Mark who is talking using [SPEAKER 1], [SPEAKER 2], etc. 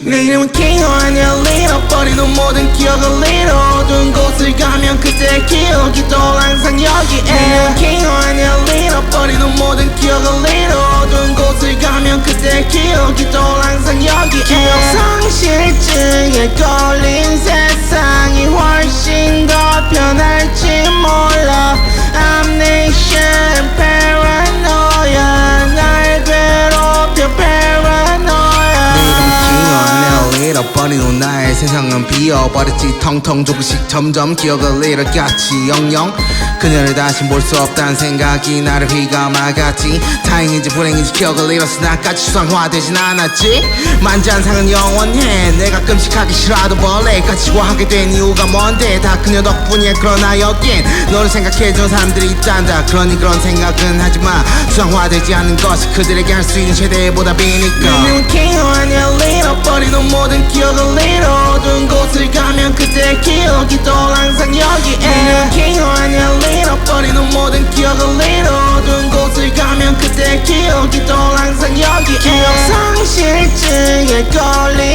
[SPEAKER 1] 내 이름은 king 아니야 잃어버리는 모든 기억을 잃어둔 곳을 가면 그때 기억이 또 항상 여기에 내 이름은 king 아니야 잃어버리는 모든 기억을 잃어둔 곳을 가면 그때 기억이 또 항상 여기에 기억 상실증에 걸 잃어버린 나의 세상은 비어버렸지. 텅텅 조금씩 점점 기억을 잃어갔지. 영영 그녀를 다시 볼 수 없다는 생각이 나를 휘감아갔지. 다행인지 불행인지 기억을 잃었어 나까지 수상화되진 않았지. 만잔상은 영원해. 내가 끔찍하기 싫어도 벌레까지 좋아하게 된 이유가 뭔데? 다 그녀 덕분이야. 그러나 여긴 너를 생각해준 사람들이 있단다. 그러니 그런 생각은 하지마. 수상화되지 않는 것이 그들에게 할 수 있는 최대의 보답이니까 그때 기억이 또 항상 여기에. 내 king 아니야 잃어버리는 모든 기억을 잃어둔 곳을 가면 그때 기억이 또 항상 여기에. 기억. 상실증에 걸린